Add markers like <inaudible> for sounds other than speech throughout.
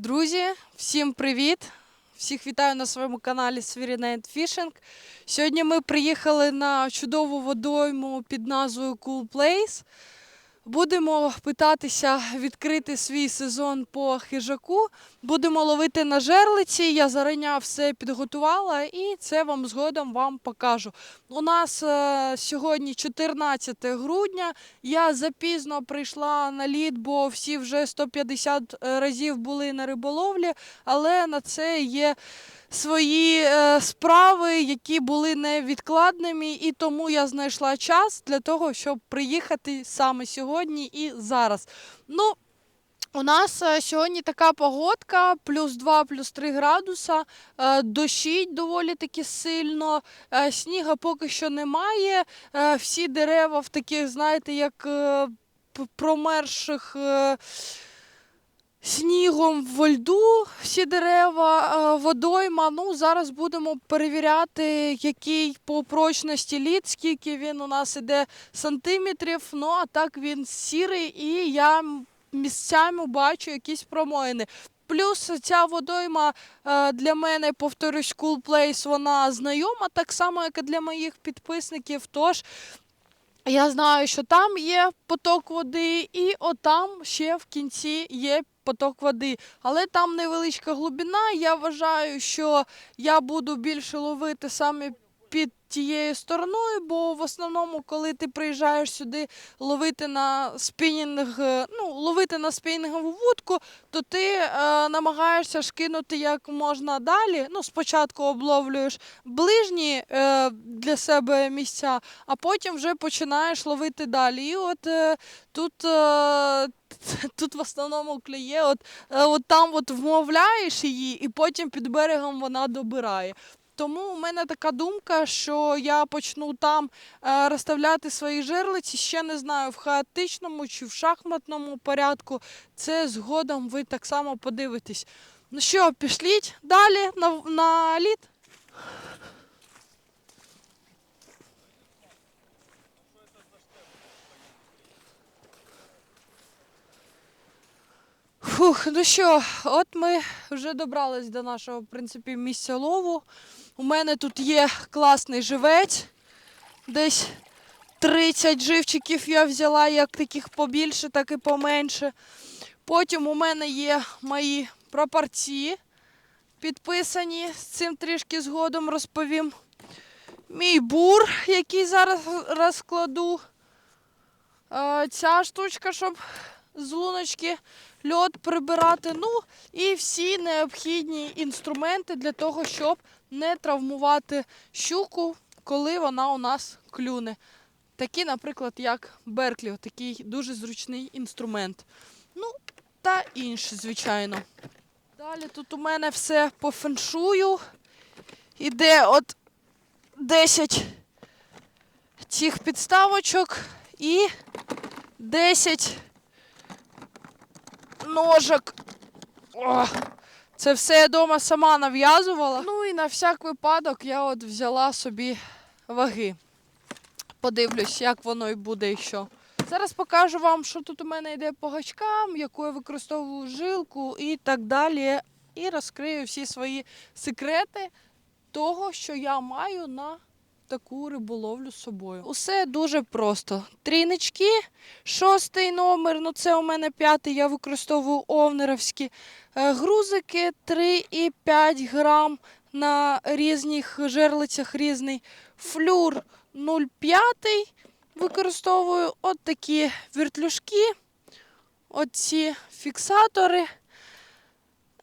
Друзі, всім привіт! Всіх вітаю на своєму каналі Свірінет Fishing. Сьогодні ми приїхали на чудову водойму під назвою Cool Place. Будемо питатися відкрити свій сезон по хижаку. Будемо ловити на жерлиці. Я зараня все підготувала і це вам згодом вам покажу. У нас е, сьогодні 14 грудня. Я запізно прийшла на лід, бо всі вже 150 разів були на риболовлі, але на це є свої е, справи, які були невідкладними, і тому я знайшла час для того, щоб приїхати саме сьогодні і зараз. Ну, у нас е, сьогодні така погодка, плюс 2, плюс 3 градуса, е, дощить доволі таки сильно, е, сніга поки що немає. Всі дерева в таких, знаєте, як п- промерзших е, снігом в льду всі дерева, водойма. Ну, зараз будемо перевіряти, який по прочності лід, скільки він у нас іде сантиметрів. Ну, а так він сірий, і я місцями бачу якісь промоїни. Плюс ця водойма е, для мене, повторюсь, Cool Place, вона знайома, так само, як і для моїх підписників. Тож я знаю, що там є поток води, і отам ще в кінці є поток води. Але там невеличка глибина. Я вважаю, що я буду більше ловити саме під тією стороною, бо в основному, коли ти приїжджаєш сюди ловити на спінінг, е, ну, ловити на спінінгову вудку, то ти е, намагаєшся ж кинути як можна далі. Ну, спочатку обловлюєш ближні е, для себе місця, а потім вже починаєш ловити далі. І от е, тут, е, <laughs> тут в основному клює, от, е, от там от вмовляєш її, і потім під берегом вона добирає. Тому у мене така думка, що я почну там е, розставляти свої жерлиці. Ще не знаю, в хаотичному чи в шахматному порядку. Це згодом ви так само подивитесь. Ну що, пішліть далі на, на лід. Фух, ну що, от ми вже добрались до нашого, в принципі, місця лову. У мене тут є класний живець. Десь 30 живчиків я взяла, як таких побільше, так і поменше. Потім у мене є мої прапорці підписані. З цим трішки згодом розповім. Мій бур, який зараз розкладу. Е, Ця штучка, щоб з луночки льот прибирати. Ну і всі необхідні інструменти для того, щоб не травмувати щуку, коли вона у нас клюне. Такі, наприклад, як Берклі, такий дуже зручний інструмент. Ну, та інші, звичайно. Далі тут у мене все по феншую. Іде от 10 цих підставочок і 10 ножок. О, це все я вдома сама нав'язувала. Ну і на всяк випадок я от взяла собі ваги. Подивлюсь, як воно і буде і що. Зараз покажу вам, що тут у мене йде по гачкам, яку я використовую жилку і так далі. І розкрию всі свої секрети того, що я маю на таку риболовлю з собою. Усе дуже просто. Трінички, шостий номер, ну це у мене п'ятий, я використовую овнеровські Е, грузики 3,5 грам на різних жерлицях різний. Флюр 0,5 використовую. От такі вертлюжки, оці фіксатори,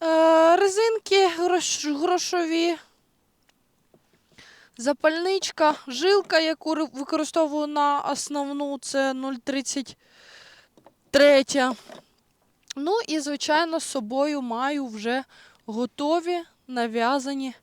Е, резинки грош- грошові. Запальничка, жилка, яку використовую на основну, це 0,33. Ну і, звичайно, з собою маю вже готові нав'язані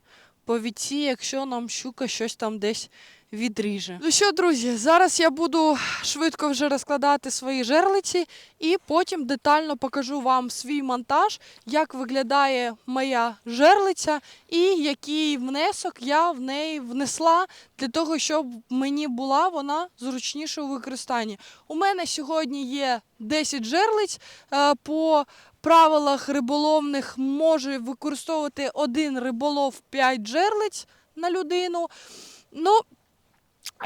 повідці, якщо нам щука щось там десь відріже. Ну що, друзі, зараз я буду швидко вже розкладати свої жерлиці і потім детально покажу вам свій монтаж, як виглядає моя жерлиця і який внесок я в неї внесла для того, щоб мені була вона зручніша у використанні. У мене сьогодні є 10 жерлиць е, по правилах риболовних може використовувати один риболов 5 жерлиць на людину. Ну,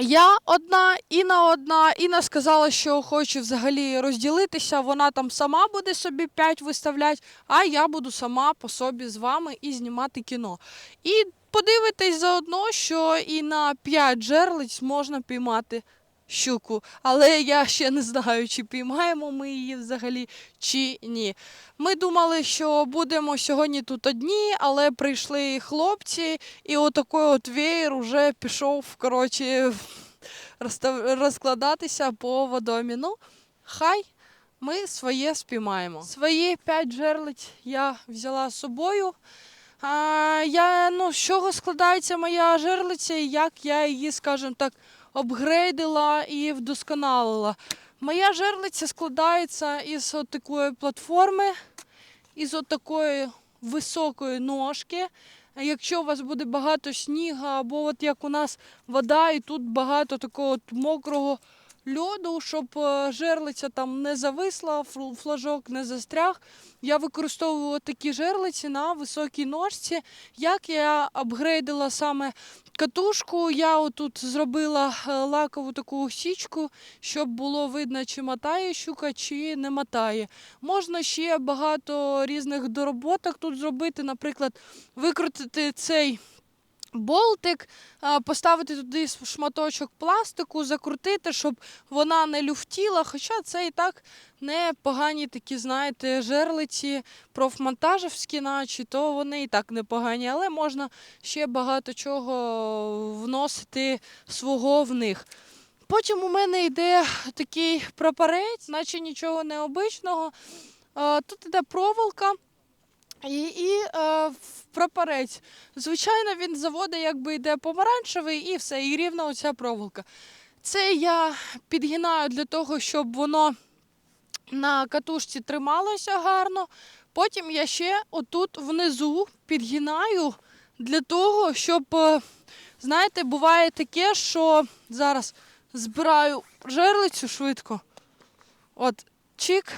я одна, Інна одна. Інна сказала, що хоче взагалі розділитися. Вона там сама буде собі 5 виставляти, а я буду сама по собі з вами і знімати кіно. І подивитесь заодно, що і на 5 джерлиць можна піймати щуку. Але я ще не знаю, чи піймаємо ми її взагалі, чи ні. Ми думали, що будемо сьогодні тут одні, але прийшли хлопці, і отакий от веєр уже пішов, коротше, розкладатися по водомі. Ну, хай ми своє спіймаємо. Свої п'ять жерлиць я взяла з собою. А, я, ну, з чого складається моя жерлиця і як я її, скажімо так, обгрейдила і вдосконалила. Моя жерлиця складається із такої платформи, із такої високої ножки. Якщо у вас буде багато снігу, або от як у нас вода, і тут багато такого мокрого льоду, щоб е, жерлиця там не зависла, фл- флажок не застряг. Я використовую такі жерлиці на високій ножці. Як я апгрейдила саме катушку, я отут зробила е, лакову таку січку, щоб було видно, чи мотає щука, чи не мотає. Можна ще багато різних дороботок тут зробити, наприклад, викрутити цей. Болтик, поставити туди шматочок пластику, закрутити, щоб вона не люфтіла. Хоча це і так непогані такі, знаєте, жерлиці профмонтажівські, наче, то вони і так непогані, але можна ще багато чого вносити свого в них. Потім у мене йде такий прапорець, наче нічого необичного. Тут йде проволока. І, і е, прапорець. Звичайно, він з заводу якби йде помаранчевий і все, і рівна оця проволока. Це я підгинаю для того, щоб воно на катушці трималося гарно. Потім я ще отут внизу підгинаю для того, щоб, е, знаєте, буває таке, що зараз збираю жерлицю швидко. От, чик,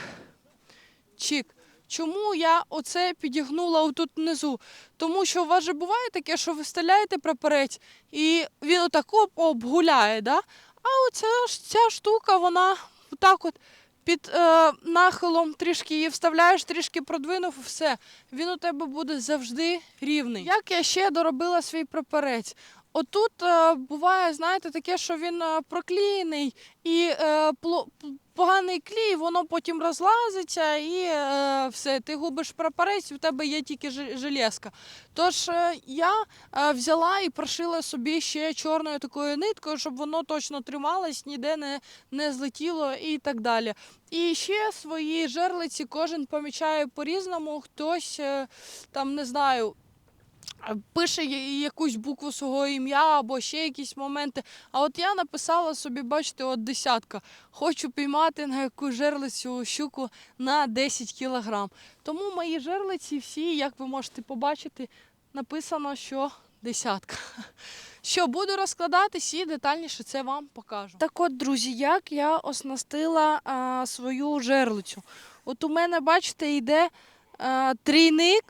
чик. Чому я оце підігнула отут внизу? Тому що у вас же буває таке, що ви вставляєте прапорець і він отак оп, оп, да? а оця ж ця штука, вона отак от під е, нахилом трішки її вставляєш, трішки продвинув, все. Він у тебе буде завжди рівний. Як я ще доробила свій прапорець? Отут е, буває, знаєте, таке, що він е, проклеєний і е, поганий клей, воно потім розлазиться і все, ти губиш прапорець, в тебе є тільки железка. Тож я взяла і прошила собі ще чорною такою ниткою, щоб воно точно трималось, ніде не, не злетіло і так далі. І ще свої жерлиці кожен помічає по-різному, хтось там не знаю. Е, Пише якусь букву свого ім'я або ще якісь моменти. А от я написала собі, бачите, от десятка. Хочу піймати на яку жерлицю щуку на 10 кілограм. Тому мої жерлиці всі, як ви можете побачити, написано, що десятка. <laughs> Що буду розкладатись і детальніше це вам покажу. Так от, друзі, як я оснастила а, свою жерлицю. От у мене, бачите, йде а, трійник,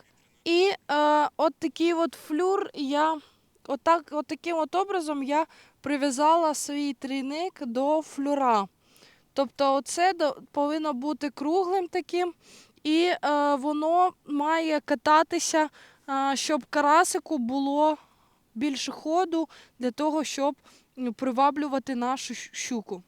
і а, от такий от флюр я отак, от таким от образом я прив'язала свій трійник до флюра. Тобто, до- повинно бути круглим таким, і е, воно має кататися, е, щоб карасику було більше ходу для того, щоб приваблювати нашу щуку.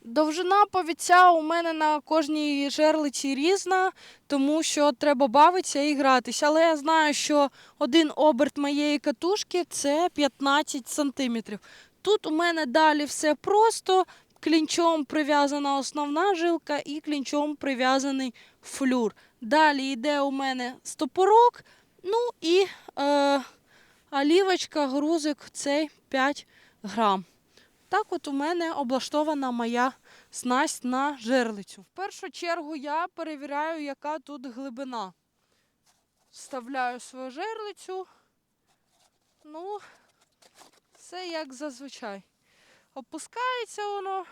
Довжина повіця у мене на кожній жерлиці різна, тому що треба бавитися і гратися. Але я знаю, що один оберт моєї катушки це 15 сантиметрів. Тут у мене далі все просто. Клінчом прив'язана основна жилка і клінчом прив'язаний флюр. Далі йде у мене стопорок, ну і е, олівочка, грузик цей 5 грам. Так от у мене облаштована моя снасть на жерлицю. В першу чергу я перевіряю, яка тут глибина. Вставляю свою жерлицю. Ну, все як зазвичай. Опускається воно.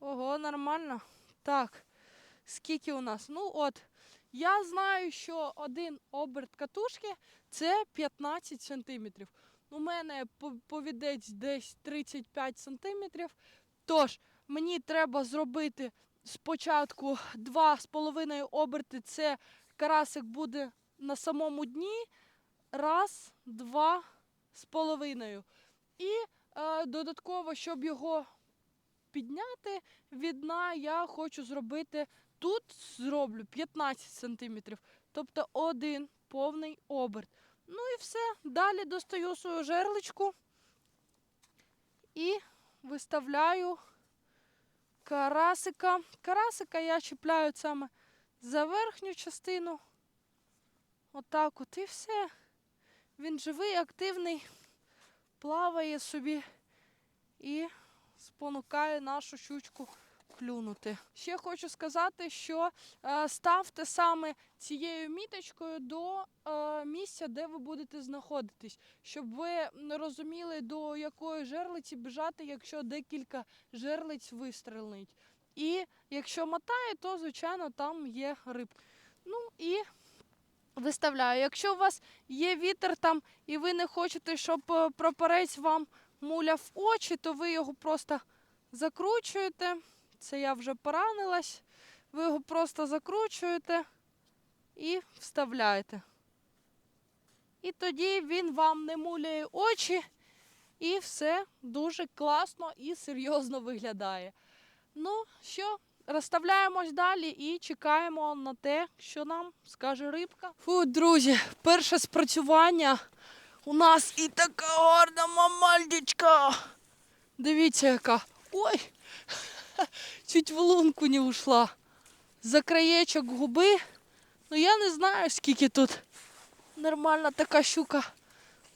Ого, нормально. Так, скільки у нас? Ну от, я знаю, що один оберт катушки це 15 сантиметрів. У мене повідець десь 35 сантиметрів. Тож, мені треба зробити спочатку 2,5 оберти. Це карасик буде на самому дні. Раз, два з половиною. І е, додатково, щоб його підняти від дна, я хочу зробити тут зроблю 15 сантиметрів. Тобто один повний оберт. Ну і все. Далі достаю свою жерличку і виставляю карасика. Карасика я чіпляю саме за верхню частину. Отак от і все. Він живий, активний, плаває собі і спонукає нашу щучку клюнути. Ще хочу сказати, що е, ставте саме цією міточкою до е, місця, де ви будете знаходитись, щоб ви розуміли, до якої жерлиці біжати, якщо декілька жерлиць вистрелить. І якщо мотає, то звичайно там є рибка. Ну і виставляю. Якщо у вас є вітер там і ви не хочете, щоб е, прапорець вам муляв очі, то ви його просто закручуєте. Це я вже поранилась. Ви його просто закручуєте і вставляєте. І тоді він вам не муляє очі, і все дуже класно і серйозно виглядає. Ну що, розставляємось далі і чекаємо на те, що нам скаже рибка. Фу, друзі, перше спрацювання. У нас і така гарна мамальдечка. Дивіться, яка. Ой, <laughs> чуть в лунку не ушла. За краєчок губи. Ну я не знаю, скільки тут. Нормальна така щука.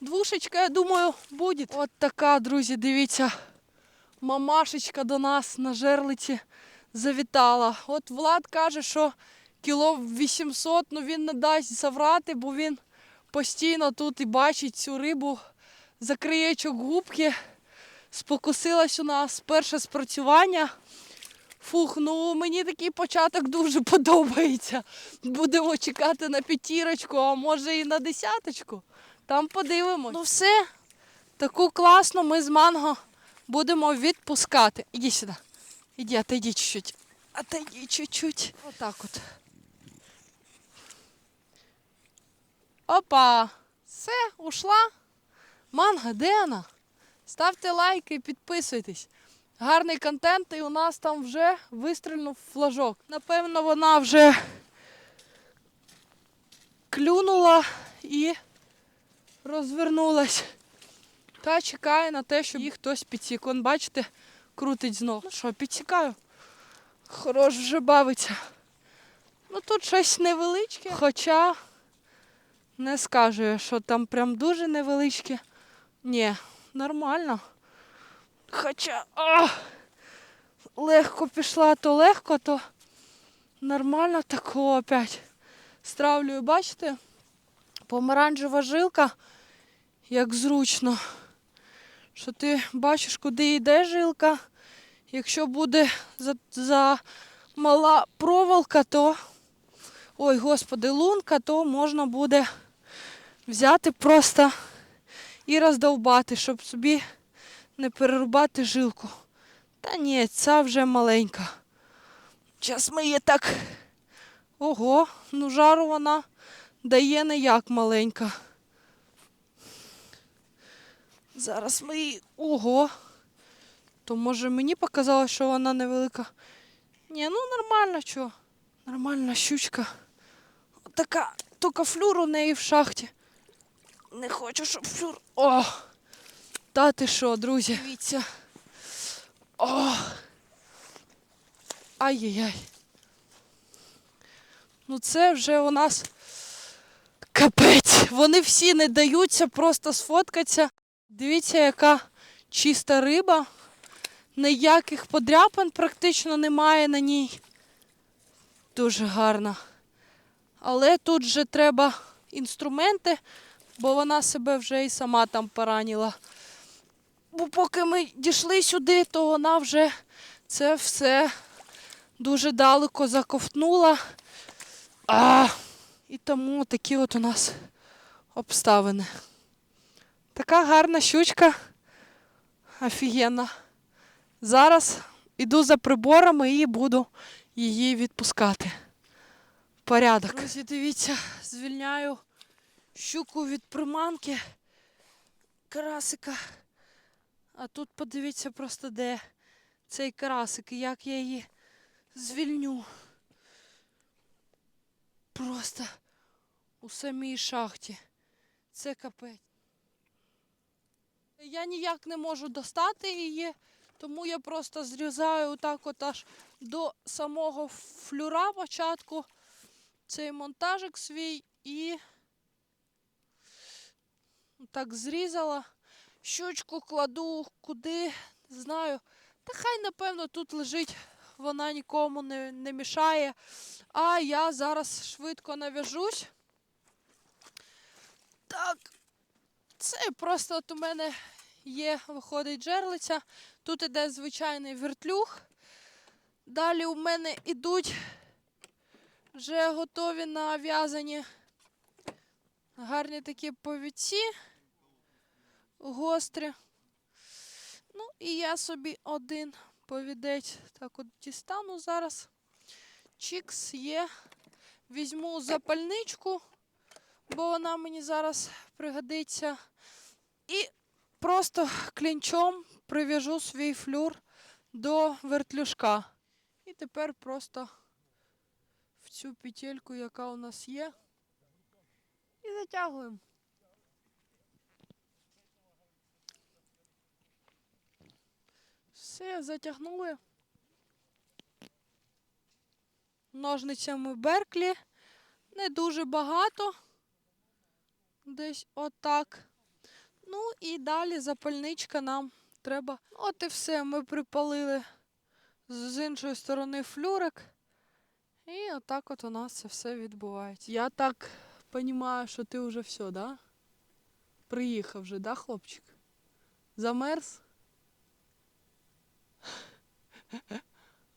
Двушечка, я думаю, буде. От така, друзі, дивіться. Мамашечка до нас на жерлиці завітала. От Влад каже, що кіло 800, ну він не дасть заврати, бо він постійно тут і бачить цю рибу за краєчок губки. Спокусилась у нас перше спрацювання. Фух, ну мені такий початок дуже <laughs> подобається. Будемо чекати на п'ятірочку, а може і на десяточку. Там подивимось. Ну все, таку класну ми з манго будемо відпускати. Іди сюди. Іди, отойди чуть-чуть. Отойди чуть-чуть. Отак от. Опа! Все, ушла. Манга, де вона? Ставте лайки підписуйтесь. Гарний контент, і у нас там вже вистрільнув флажок. Напевно, вона вже клюнула і розвернулась. Та чекає на те, щоб її хтось підсік. Вон, бачите, крутить знов. Ну що, підсікаю. Хорош вже бавиться. Ну тут щось невеличке, хоча не скажу, що там прям дуже невеличке. Ні, нормально. Хоча а, легко пішла, то легко, то нормально такого опять. Стравлюю, бачите? Помаранчева жилка, як зручно. Що ти бачиш, куди йде жилка. Якщо буде за, за мала проволока, то ой, господи, лунка, то можна буде взяти просто і роздовбати, щоб собі не перерубати жилку. Та ні, ця вже маленька. Зараз ми її так. Ого, ну жару вона дає не як маленька. Зараз ми її. Ого. То може мені показалось, що вона невелика. Ні, ну нормально чого. Нормальна щучка. Така, тільки флюр у неї в шахті. Не хочу, щоб флюр. О! Та ти що, друзі? Дивіться. О! Ай-яй-яй. Ну це вже у нас капець. Вони всі не даються просто сфоткатися. Дивіться, яка чиста риба. Ніяких подряпин практично немає на ній. Дуже гарна. Але тут же треба інструменти, бо вона себе вже і сама там поранила. Бо поки ми дійшли сюди, то вона вже це все дуже далеко заковтнула. А, і тому такі от у нас обставини. Така гарна щучка. Офігенна. Зараз іду за приборами і буду її відпускати. Порядок. Друзі, дивіться, звільняю щуку від приманки карасика. А тут подивіться просто де цей карасик і як я її звільню. Просто у самій шахті. Це капець. Я ніяк не можу достати її, тому я просто зрізаю отак от аж до самого флюра початку цей монтажик свій і так зрізала. Щучку кладу куди, знаю. Та хай, напевно, тут лежить, вона нікому не, не мішає. А я зараз швидко нав'яжусь. Так, це просто от у мене є, виходить жерлиця. Тут іде звичайний вертлюг. Далі у мене йдуть вже готові нав'язані гарні такі повідці гострі. Ну і я собі один повідець так от дістану зараз. Чікс є. Візьму запальничку, бо вона мені зараз пригодиться. І просто клінчом прив'яжу свій флюр до вертлюжка. І тепер просто в цю петельку, яка у нас є, і затягуємо. Все, затягнули. Ножницями Берклі. Не дуже багато. Десь отак. Ну і далі запальничка нам треба. От і все. Ми припалили з іншої сторони флюрик. І отак от у нас це все відбувається. Я так розумію, що ти вже все, да? Приїхав вже, да, хлопчик? Замерз?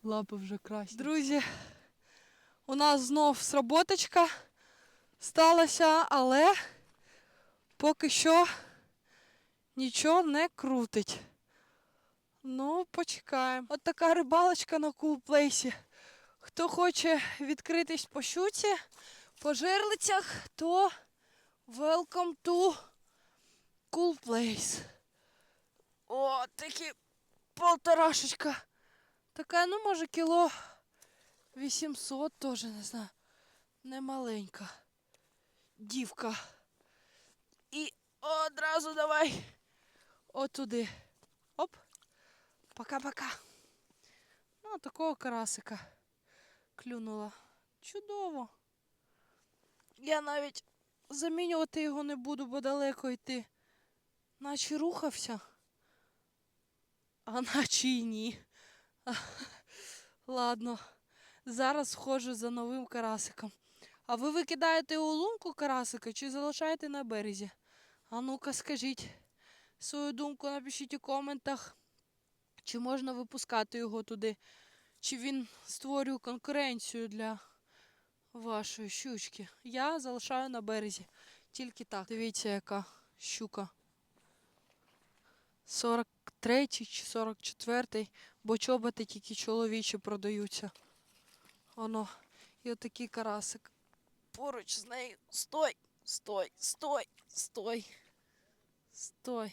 Лапи вже красні. Друзі, у нас знов сработочка сталася, але поки що нічого не крутить. Ну, почекаємо. От така рибалочка на кулплейсі. Хто хоче відкритись по щуці, по жерлицях, то welcome to Cool Place. О, такі полторашечка. Така, ну, може, кіло 800 теж, не знаю. Не маленька. Дівка. І одразу давай. Отуди. Оп. Пока-пока. Ну, такого карасика клюнула. Чудово. Я навіть замінювати його не буду, бо далеко йти. Наче рухався. А наче й ні. Ладно, зараз схожу за новим карасиком. А ви викидаєте у лунку карасика чи залишаєте на березі? А ну-ка скажіть свою думку, напишіть у коментах, чи можна випускати його туди, чи він створює конкуренцію для вашої щучки. Я залишаю на березі. Тільки так. Дивіться, яка щука. 43 чи 44, бо чоботи тільки чоловічі продаються. Воно. І отакий карасик. Поруч з нею. Стой! Стой! Стой! Стой! Стой!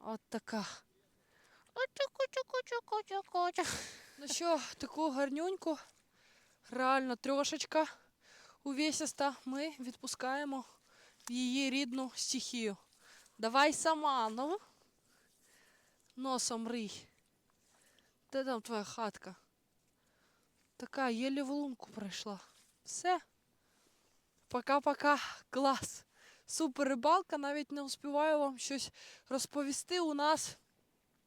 От така. Ну що, таку гарнюньку, реально трьошечка увесиста ми відпускаємо в її рідну стихію. Давай сама, ну. Носом рий. Де там твоя хатка? Така, єлі в лунку прийшла. Все. Пока-пока. Клас. супер рибалка. Навіть не успіваю вам щось розповісти. У нас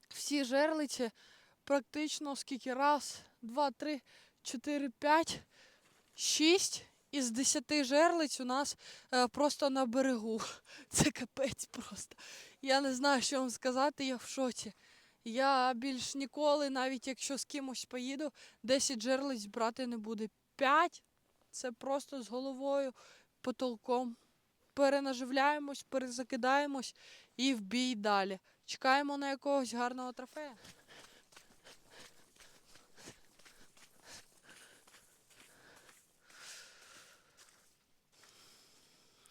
всі жерлиці практично скільки раз, два, три, чотири, п'ять, шість із десяти жерлиць у нас е, просто на берегу. <laughs> Це капець просто. Я не знаю, що вам сказати, я в шоці. Я більш ніколи, навіть якщо з кимось поїду, 10 жерлиць брати не буду. 5 це просто з головою, потолком. Перенаживляємось, перезакидаємось і в бій далі. Чекаємо на якогось гарного трофея.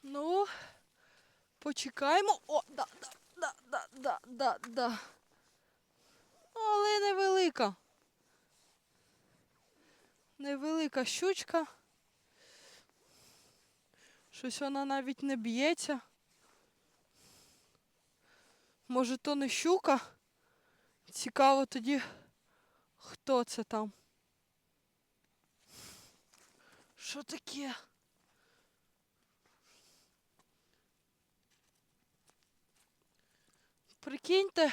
Ну, почекаємо. О, да, да, да, да, да, да, да. Але невелика. Невелика щучка. Щось вона навіть не б'ється. Може, то не щука? Цікаво тоді, хто це там. Що таке? Прикиньте,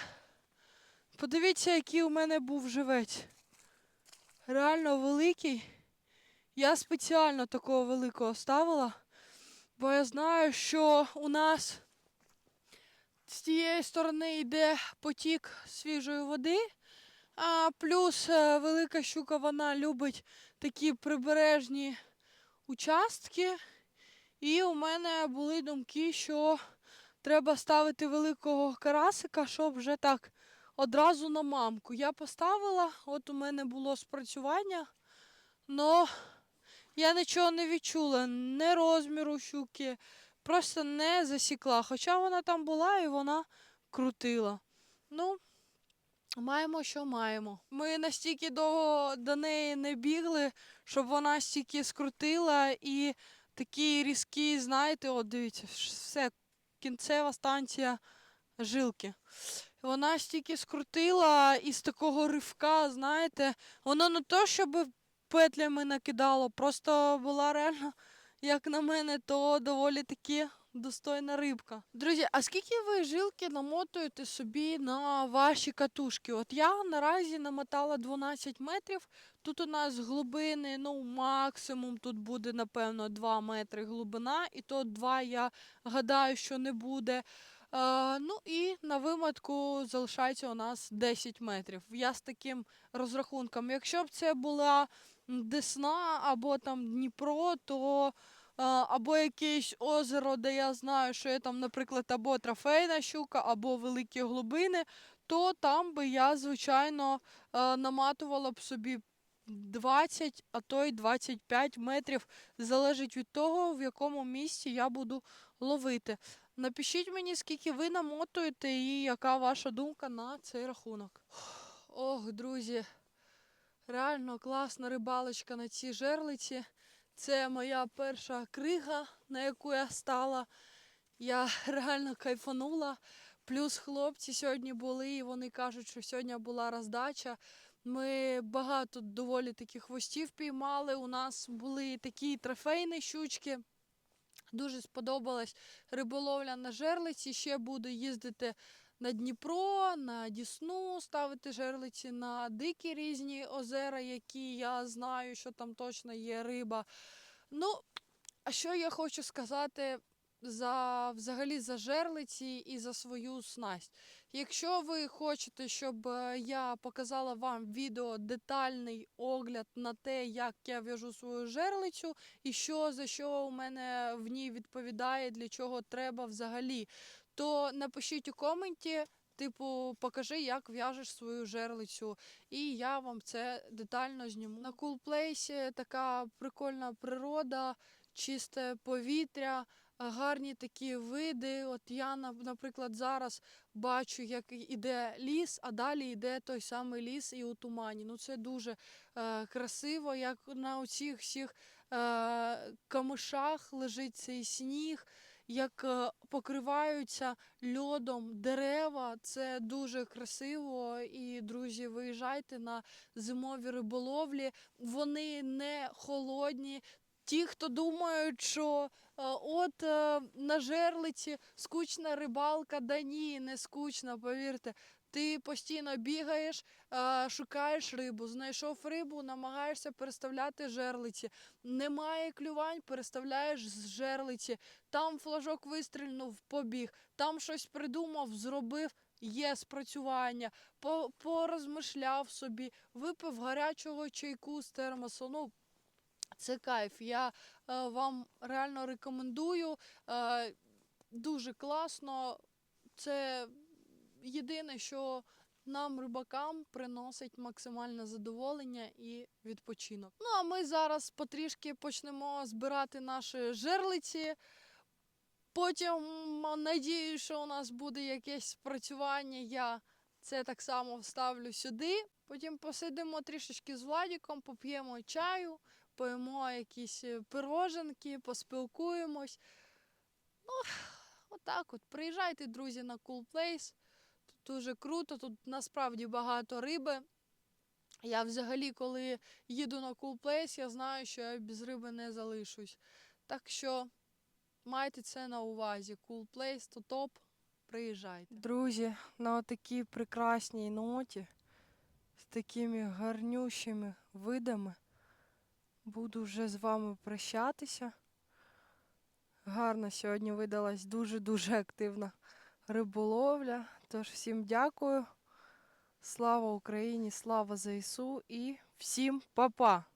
подивіться, який у мене був живець. Реально великий. Я спеціально такого великого ставила, бо я знаю, що у нас з тієї сторони йде потік свіжої води, а плюс е, велика щука вона любить такі прибережні участки. І у мене були думки, що треба ставити великого карасика, щоб вже так одразу на мамку. Я поставила, от у мене було спрацювання, але я нічого не відчула, не розміру щуки, просто не засікла. Хоча вона там була і вона крутила. Ну, маємо, що маємо. Ми настільки довго до неї не бігли, щоб вона стільки скрутила і такий різкий, знаєте, от дивіться, все, кінцева станція жилки. Вона стільки скрутила із такого ривка, знаєте, воно не то, щоб петлями накидало, просто була реально, як на мене, то доволі таки достойна рибка. Друзі, а скільки ви жилки намотуєте собі на ваші катушки? От я наразі намотала 12 метрів. Тут у нас глибини, ну, максимум тут буде, напевно, 2 метри глибина, і то 2 я гадаю, що не буде. Е, ну і на виматку залишається у нас 10 метрів. Я з таким розрахунком. Якщо б це була Десна або там Дніпро, то або якесь озеро, де я знаю, що є там, наприклад, або трофейна щука, або великі глибини, то там би я, звичайно, е, наматувала б собі 20, а то й 25 метрів. Залежить від того, в якому місці я буду ловити. Напишіть мені, скільки ви намотуєте і яка ваша думка на цей рахунок. Ох, друзі, реально класна рибалочка на цій жерлиці. Це моя перша крига, на яку я стала. Я реально кайфанула. Плюс хлопці сьогодні були, і вони кажуть, що сьогодні була роздача. Ми багато доволі таких хвостів піймали. У нас були такі трофейні щучки. Дуже сподобалась риболовля на жерлиці. Ще буду їздити на Дніпро, на Дісну, ставити жерлиці на дикі різні озера, які я знаю, що там точно є риба. Ну, а що я хочу сказати за взагалі за жерлиці і за свою снасть. Якщо ви хочете, щоб е, я показала вам відео детальний огляд на те, як я в'яжу свою жерлицю, і що за що у мене в ній відповідає, для чого треба взагалі, то напишіть у коменті. Типу, покажи, як в'яжеш свою жерлицю, і я вам це детально зніму. На кулплейсі така прикольна природа, чисте повітря, гарні такі види. От я, наприклад, зараз бачу, як іде ліс, а далі йде той самий ліс і у тумані. Ну це дуже е, красиво, як на оцих всіх е, камишах лежить цей сніг, як е, покриваються льодом дерева. Це дуже красиво. І, друзі, виїжджайте на зимові риболовлі. Вони не холодні ті, хто думають, що е, от е, на жерлиці скучна рибалка, да ні, не скучна, повірте. Ти постійно бігаєш, шукаєш рибу, знайшов рибу, намагаєшся переставляти жерлиці. Немає клювань, переставляєш з жерлиці. Там флажок вистрільнув, побіг, там щось придумав, зробив. Є спрацювання, порозмишляв собі, випив гарячого чайку з термосу. Ну, це кайф. Я е, вам реально рекомендую. Е, дуже класно. Це єдине, що нам, рибакам, приносить максимальне задоволення і відпочинок. Ну а ми зараз потрішки почнемо збирати наші жерлиці. Потім надію, що у нас буде якесь спрацювання. Я це так само вставлю сюди. Потім посидимо трішечки з Владіком, поп'ємо чаю, поїмо якісь е, пироженки, поспілкуємось. Ну, отак от. Приїжджайте, друзі, на Cool Place. Дуже круто, тут насправді багато риби. Я взагалі, коли їду на Cool Place, я знаю, що я без риби не залишусь. Так що майте це на увазі. Cool Place то топ. Приїжджайте. Друзі, на такій прекрасній ноті, з такими гарнющими видами, буду вже з вами прощатися. Гарно сьогодні видалась дуже-дуже активна риболовля. Тож всім дякую. Слава Україні, слава ЗСУ і всім па-па!